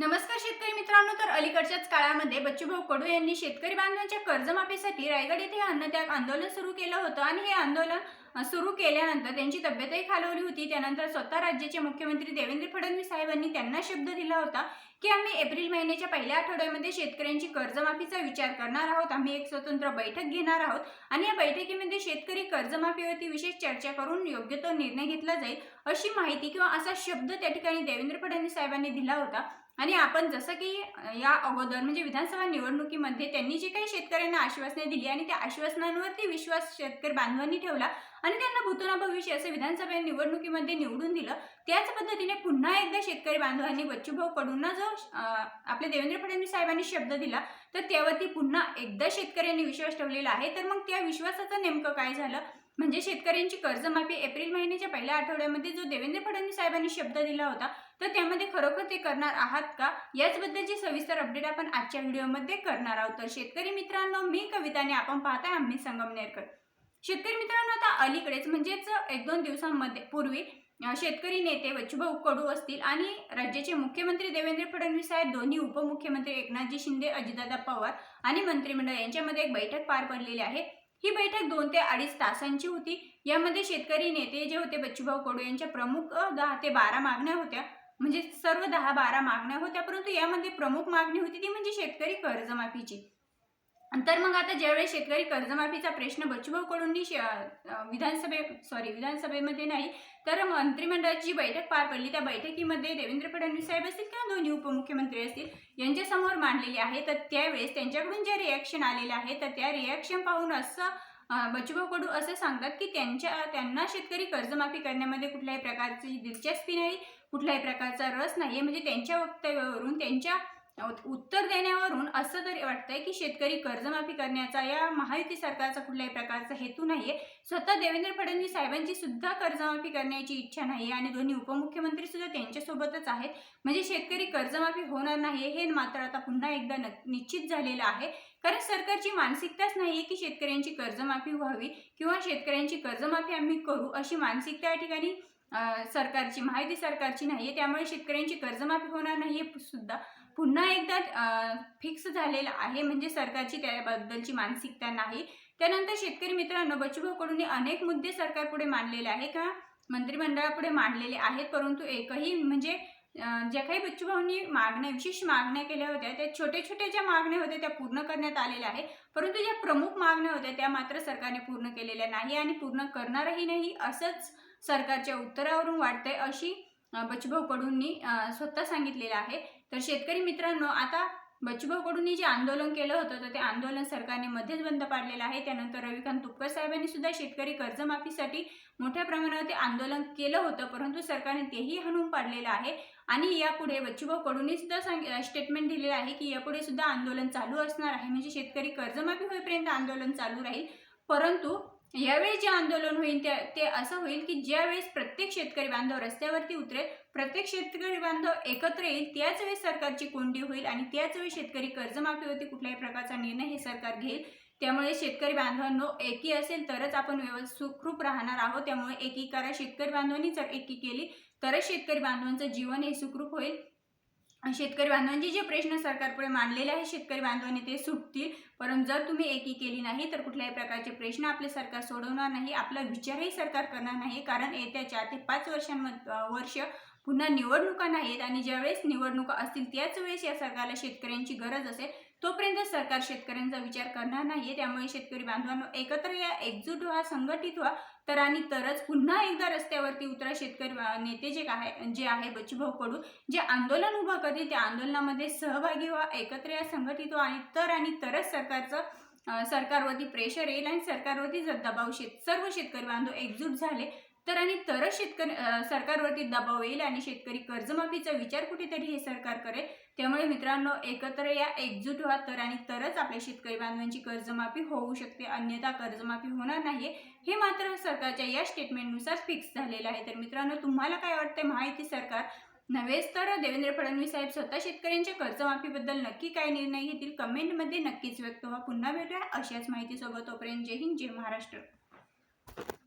नमस्कार शेतकरी मित्रांनो तर अलीकडच्याच काळामध्ये बच्चूभाऊ कडू यांनी शेतकरी बांधवांच्या कर्जमाफीसाठी रायगड येथे अन्नत्याग आंदोलन सुरू केलं होतं आणि हे आंदोलन सुरू केल्यानंतर त्यांची तब्येतही खालवली होती. त्यानंतर स्वतः राज्याचे मुख्यमंत्री देवेंद्र फडणवीस साहेबांनी त्यांना शब्द दिला होता की आम्ही एप्रिल महिन्याच्या पहिल्या आठवड्यामध्ये शेतकऱ्यांची कर्जमाफीचा विचार करणार आहोत. आम्ही एक स्वतंत्र बैठक घेणार आहोत आणि या बैठकीमध्ये शेतकरी कर्जमाफीवरती विशेष चर्चा करून योग्य तो निर्णय घेतला जाईल अशी माहिती किंवा असा शब्द त्या ठिकाणी देवेंद्र फडणवीस साहेबांनी दिला होता. आणि आपण जसं की या अगोदर म्हणजे विधानसभा निवडणुकीमध्ये त्यांनी जे काही शेतकऱ्यांना आश्वासने दिली आणि त्या आश्वासनांवरती विश्वास शेतकरी बांधवांनी ठेवला आणि त्यांना भूतना भविष्य असं विधानसभा निवडणुकीमध्ये निवडून दिलं त्याच पद्धतीने पुन्हा एकदा शेतकरी बांधवांनी बच्चूभाऊ कडूंना जो आपले आपल्या देवेंद्र फडणवीस साहेबांनी शब्द दिला तर त्यावरती पुन्हा एकदा शेतकऱ्यांनी विश्वास ठेवलेला आहे. तर मग त्या विश्वासाचं नेमकं काय झालं? म्हणजे शेतकऱ्यांची कर्जमाफी एप्रिल महिन्याच्या पहिल्या आठवड्यामध्ये जो देवेंद्र फडणवीस साहेबांनी शब्द दिला होता तर त्यामध्ये खरोखर ते करणार आहात का? याचबद्दलची सविस्तर अपडेट आपण आजच्या व्हिडिओमध्ये करणार आहोत. तर शेतकरी मित्रांनो मी कविताने आपण पाहताय आम्ही संगमनेरकर शेतकरी मित्रांनो आता अलीकडेच म्हणजेच एक दोन दिवसांमध्ये पूर्वी शेतकरी नेते बच्चूभाऊ कडू असतील आणि राज्याचे मुख्यमंत्री देवेंद्र फडणवीस साहेब दोन्ही उपमुख्यमंत्री एकनाथजी शिंदे अजितदादा पवार आणि मंत्रिमंडळ यांच्यामध्ये एक बैठक पार पडलेली आहे. ही बैठक दोन ते अडीच तासांची होती. यामध्ये शेतकरी नेते जे होते बच्चूभाऊ कडू यांच्या प्रमुख दहा ते बारा मागण्या होत्या. म्हणजे सर्व दहा बारा मागण्या होत्या परंतु यामध्ये प्रमुख मागणी होती ती म्हणजे शेतकरी कर्जमाफीची. तर मग आता ज्यावेळेस शेतकरी कर्जमाफीचा प्रश्न बच्चूभाऊ कडूंनी विधानसभे सॉरी विधानसभेमध्ये नाही तर मंत्रिमंडळाची बैठक पार पडली. त्या बैठकीमध्ये देवेंद्र फडणवीस साहेब असतील किंवा दोन्ही उपमुख्यमंत्री असतील यांच्यासमोर मांडलेली आहे. तर त्यावेळेस त्यांच्याकडून जे रिॲक्शन आलेले आहे तर त्या रिॲक्शन पाहून असं अ, बच्चूभाऊ कडू असं सांगतात की त्यांच्या त्यांना शेतकरी कर्जमाफी करण्यामध्ये कुठल्याही प्रकारची दिलचस्पी नाही कुठल्याही प्रकारचा रस नाही म्हणजे त्यांच्या वक्तव्यावरून त्यांच्या उत्तर देण्यावरून असं तरी वाटतंय की शेतकरी कर्जमाफी करण्याचा या महायुती सरकारचा कुठल्याही प्रकारचा हेतू नाहीये. स्वतः देवेंद्र फडणवीस साहेबांची सुद्धा कर्जमाफी करण्याची इच्छा नाही आणि दोन्ही उपमुख्यमंत्री सुद्धा त्यांच्यासोबतच आहेत. म्हणजे शेतकरी कर्जमाफी होणार नाही हे मात्र आता पुन्हा एकदा न निश्चित झालेलं आहे. कारण सरकारची मानसिकताच नाही की शेतकऱ्यांची कर्जमाफी व्हावी किंवा शेतकऱ्यांची कर्जमाफी आम्ही करू अशी मानसिकता या ठिकाणी सरकारची माहिती सरकारची नाही आहे त्यामुळे शेतकऱ्यांची कर्जमाफी होणार नाही सुद्धा. पुन्हा एकदा फिक्स झालेलं आहे. म्हणजे सरकारची त्याबद्दलची मानसिकता नाही. त्यानंतर शेतकरी मित्रांनो बच्चूभाऊ कडून अनेक मुद्दे सरकारपुढे मांडलेले आहे का मंत्रिमंडळापुढे मांडलेले आहेत. परंतु एकही म्हणजे ज्या काही बच्चूभाऊंनी मागण्या विशेष मागण्या केल्या होत्या त्या छोट्या छोट्या ज्या मागण्या होत्या त्या पूर्ण करण्यात आलेल्या आहे परंतु ज्या प्रमुख मागण्या होत्या त्या मात्र सरकारने पूर्ण केलेल्या नाही आणि पूर्ण करणारही नाही असंच सरकारच्या उत्तरावरून वाटतंय अशी बच्चूभाऊ कडूंनी स्वतः सांगितलेलं आहे. तर शेतकरी मित्रांनो आता बच्चूभाऊ जे आंदोलन केलं होतं तर ते आंदोलन सरकारने मध्येच बंद पाडलेलं आहे. त्यानंतर रविकांत तुपकर साहेबांनी सुद्धा शेतकरी कर्जमाफीसाठी मोठ्या प्रमाणावर आंदोलन केलं होतं परंतु सरकारने तेही हणून पाडलेलं आहे. आणि यापुढे बच्चूभाऊ सुद्धा सांग स्टेटमेंट दिलेलं आहे की यापुढे सुद्धा आंदोलन चालू असणार आहे. म्हणजे शेतकरी कर्जमाफी होईपर्यंत आंदोलन चालू राहील. परंतु यावेळी जे आंदोलन होईल त्या ते असं होईल की ज्यावेळेस प्रत्येक शेतकरी बांधव रस्त्यावरती उतरेल प्रत्येक शेतकरी बांधव एकत्र येईल त्याच वेळेस सरकारची कोंडी होईल आणि त्याच वेळी शेतकरी कर्जमाफीवरती कुठल्याही प्रकारचा निर्णय हे सरकार घेईल. त्यामुळे शेतकरी बांधवांनो एकी असेल तरच आपण सुखरूप राहणार आहोत. त्यामुळे एकी करा शेतकरी बांधवांनी जर एकी केली तरच शेतकरी बांधवांचं जीवन हे सुखरूप होईल. शेतकरी बांधवांचे जे प्रश्न सरकारपुढे मांडलेले आहेत शेतकरी बांधवांनी ते सुटतील. परंतु जर तुम्ही एकी केली नाही तर कुठल्याही प्रकारचे प्रश्न आपले सरकार सोडवणार नाही आपला विचारही सरकार करणार नाही. कारण येत्या चार ते पाच वर्षांमध्ये वर्ष पुन्हा निवडणुका नाहीत आणि ज्यावेळेस निवडणुका असतील त्याच वेळेस या सरकारला शेतकऱ्यांची गरज असेल तोपर्यंत सरकार शेतकऱ्यांचा विचार करणार नाही त्यामुळे शेतकरी बांधवांनो एकत्र या एकजूट व्हा संघटित व्हा. तर आणि तरच पुन्हा एकदा रस्त्यावरती उतरा. शेतकरी नेते जे आहे जे आहे बच्चूभाऊ कडू जे आंदोलन उभं करते त्या आंदोलनामध्ये सहभागी व्हा एकत्र या संघटित व्हा. आणि तर आणि तरच सरकारचं सरकारवरती प्रेशर येईल आणि सरकारवरती जर दबाव शेत सर्व शेतकरी बांधव एकजूट झाले तर आणि तरच शेतकरी सरकारवरती दबाव येईल आणि शेतकरी कर्जमाफीचा विचार कुठेतरी हे सरकार करेल. त्यामुळे मित्रांनो एकत्र या एकजूट व्हा. तर आणि तरच आपल्या शेतकरी बांधवांची कर्जमाफी होऊ शकते. अन्यथा कर्जमाफी होणार नाही. हे मात्र सरकारच्या या स्टेटमेंटनुसार फिक्स झालेलं आहे. तर मित्रांनो तुम्हाला काय वाटतं माहिती सरकार नव्हेच तर देवेंद्र फडणवीस साहेब स्वतः शेतकऱ्यांच्या कर्जमाफीबद्दल नक्की काय निर्णय घेतील? कमेंटमध्ये नक्कीच व्यक्त व्हा. पुन्हा भेटूया अशाच माहितीसोबत. तोपर्यंत जय हिंद जय महाराष्ट्र.